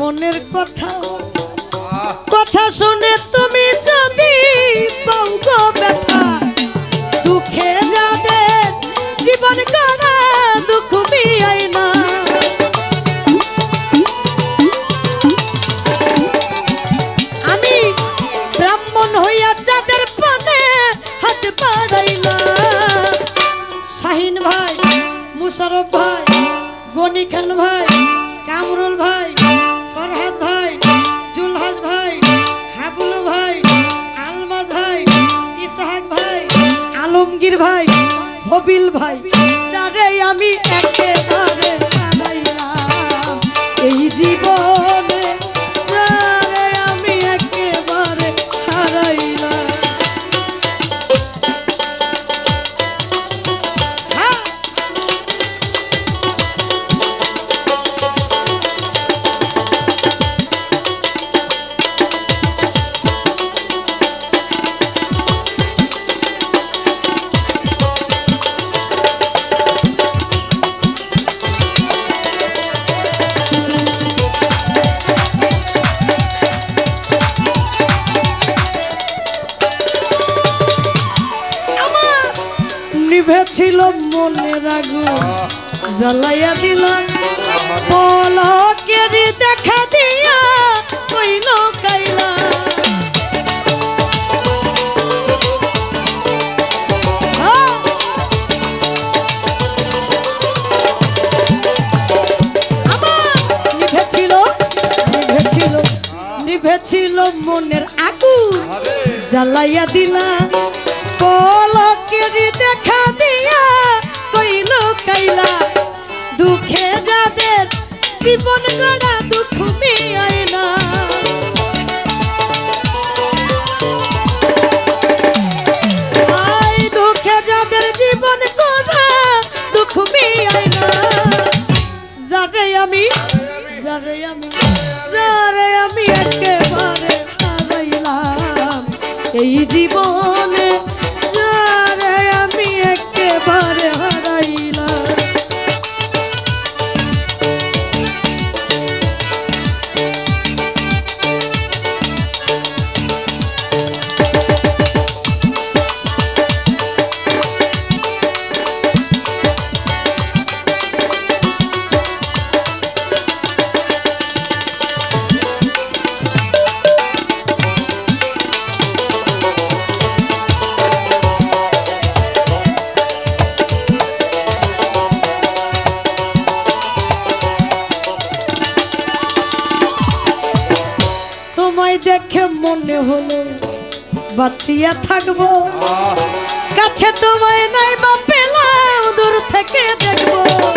মনের কথা। কথা শুনে তুমি যদি দুঃখে যাদের জীবন দুঃখ আমি ব্রাহ্মণ হইয়া যাদের ভাই, মুশারফ ভাই গনি খান ভাই, কামরুল ভাই আলমগীর ভাই হবিল ভাই যারে আমি একেবারে আগুন জ্বালাইয়া দিল। পলকেরি দেখা দিয়া কইল কাইলা। নিভেছিল মনের আগুন জ্বালাইয়া দিলা। পলকেরি দেখা দিয়া কইল দুঃখে যাদের জীবন গড়া দুঃখ মিয়াই না দুঃখে যাদের জীবন গড়া দুঃখ মিয়াই না যারে আমি যারে আমি যারে আমি একেবারে হারাইলাম, এই জীবনে তোমায় দেখে মনে হলো বাঁচিয়া থাকব। কাছে তোমায় নাই বা পেলাম দূর থেকে দেখব।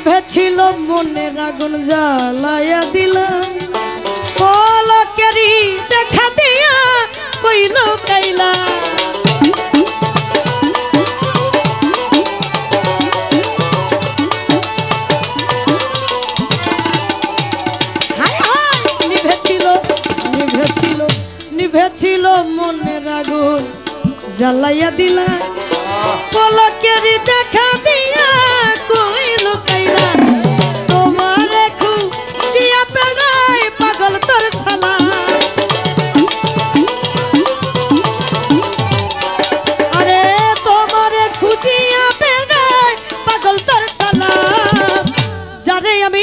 নিভেছিল মনের আগুন জ্বালাইয়া দিলাম। পলকেরি দেখা দিয়া কইল কাইলা নিভেছিল নিভেছিল নিভেছিল মনের আগুন জ্বালাইয়া দিলা পলকেরি দেখা দিয়া তোর যারে আমি